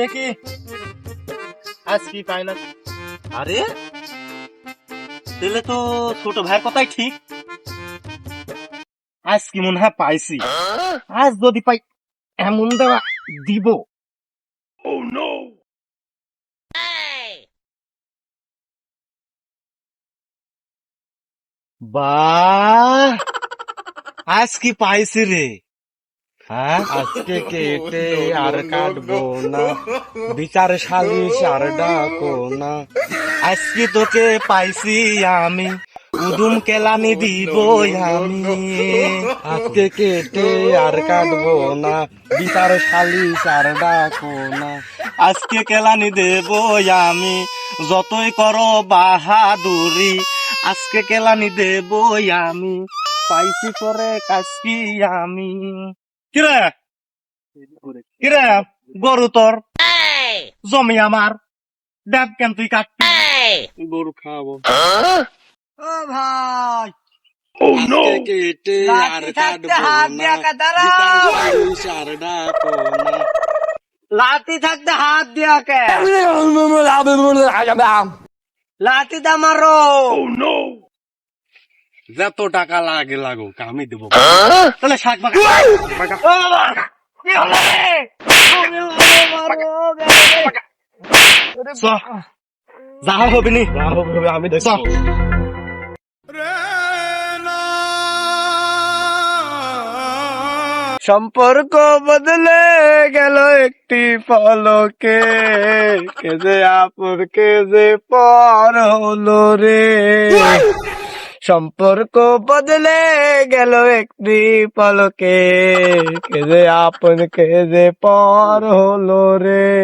দেখি। আজ কি পাই না আরে তাহলে তো ছোট ভাইয়ের কথাই ঠিক। আজ কি মনে হয় পাইছি? আজ যদি পাই এমন দেওয়া দিব। বাহ! আজ কি পাইছি রে? হ্যাঁ? আজকে কেটে আর কাটবো না। বিচার সালিশ আর ডাকো না। আজকে তোকে পাইছি আমি উদুম কেলানি দিব আমি। আজকে কেটে আর কাটবো না। বিচার সালিশ আর ডাকো না। আজকে কেলানি দেব আমি যতই করো বাহাদুরি। আজকে কেলানি দেব আমি পাইছি করে কাজকি আমি। কিরে কিরে গরু তোর জমি আমার দেব কেন তুই কাটবি গরু খাব ও ভাই Oh no! কেটে আর কাটবো হাত না ডাকো থাকতে হাত দিয়া কে লাঠি দা মারো Oh no! যত টাকা লাগে লাগুক আমি দেবো। তাহলে শাক। যা হবে নি আমি দেখছি সম্পর্ক বদলে গেল একটি পলকে। কে যে আপন কে যে পর হলো রে। সম্পর্ক বদলে গেল একটি পলকে। কে যে আপন কে যে পর হলো রে।